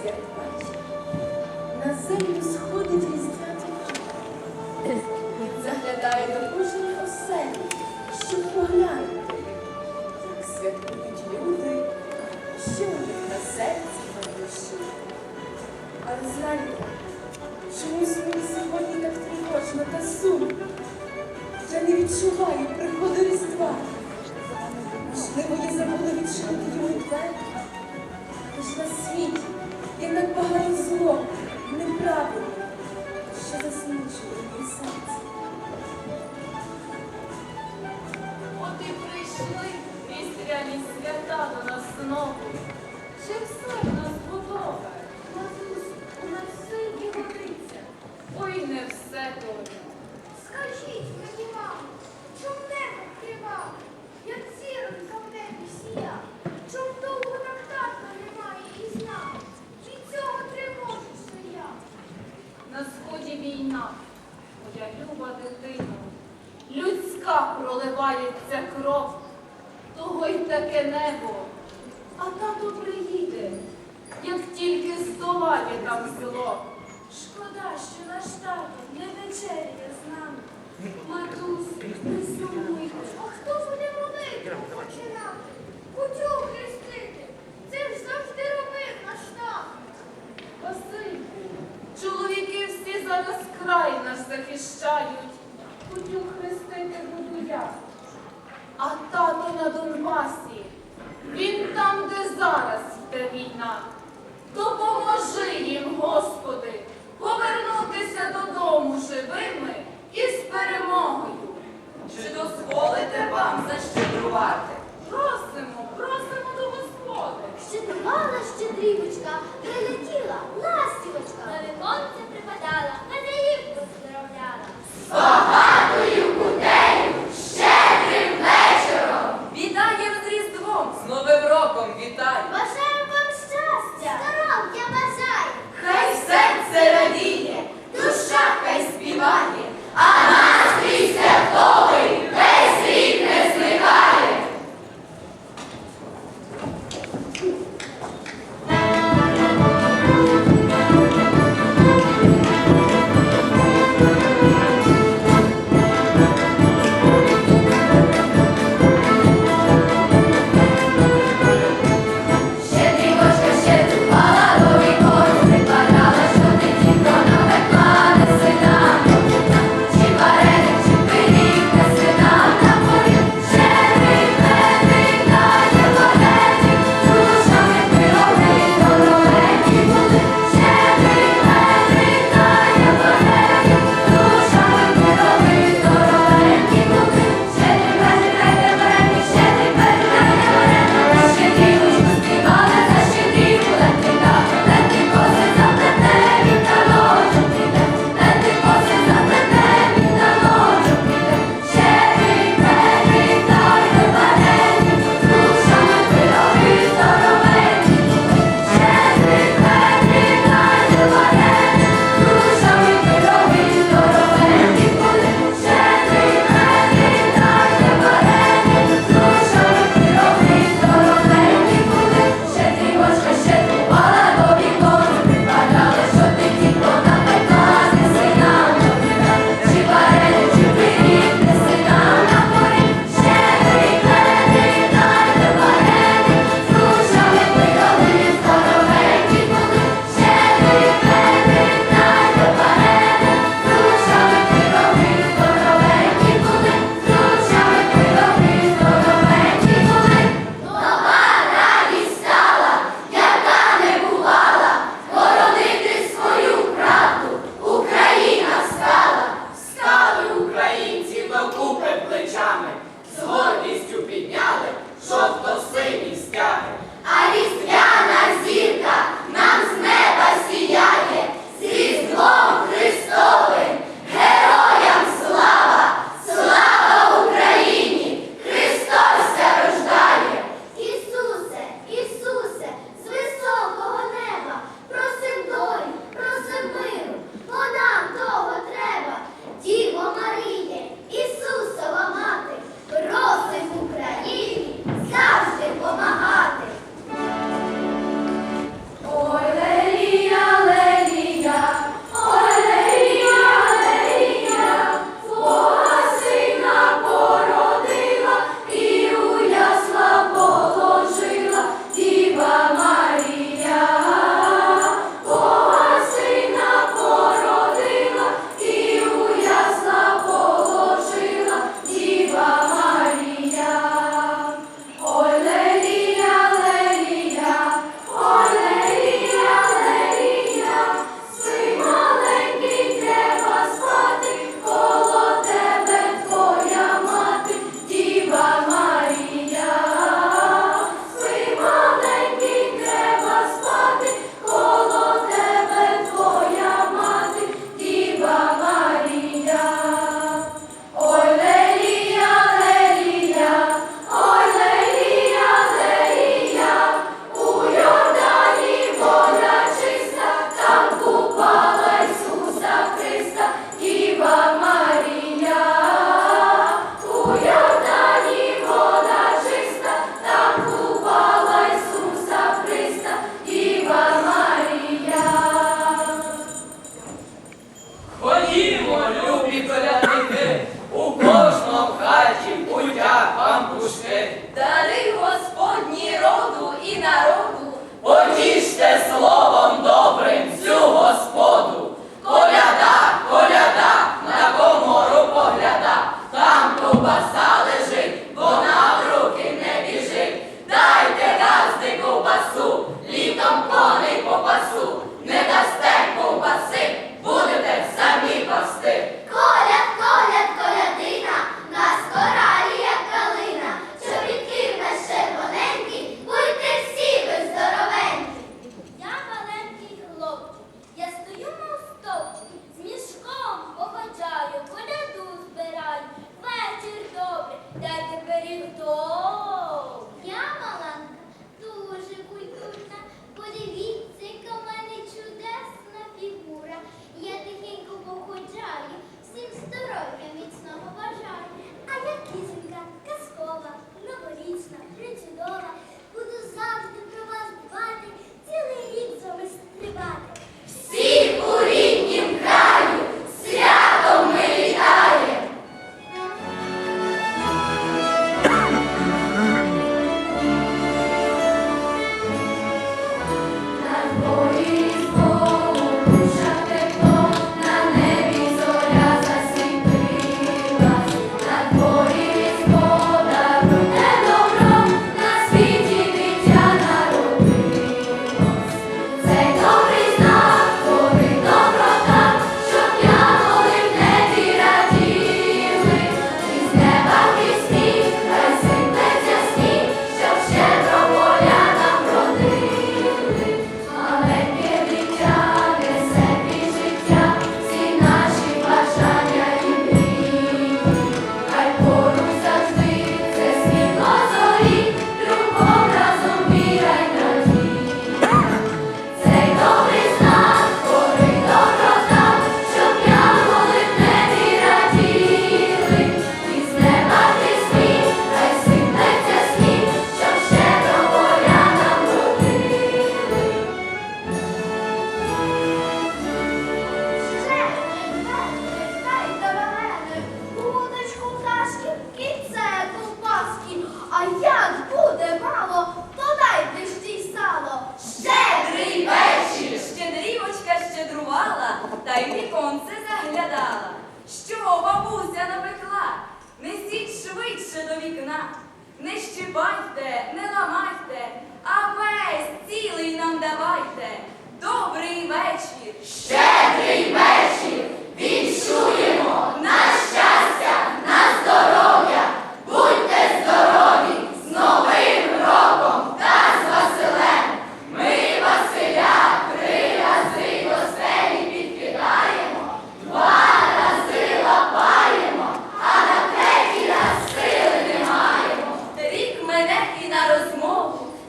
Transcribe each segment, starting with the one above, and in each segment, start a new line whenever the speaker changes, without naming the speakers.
святкать, на землю
масі. Він там, де зараз йде війна. Допоможи їм, Господи, повернутися додому живими і з перемогою. Чи дозволите вам защедрувати? Просимо, просимо до Господи. Щедрували,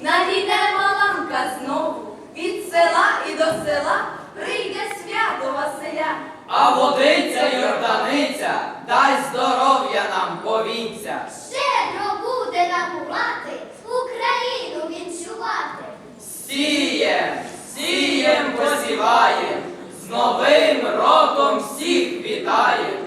надійде маланка знову. Від села і до села прийде свято Василя.
А водиця Йорданиця, дай здоров'я нам повінця.
Щедро буде нам мати Україну вінчувати.
Сієм, сієм, посіваєм, з Новим роком всіх вітаєм,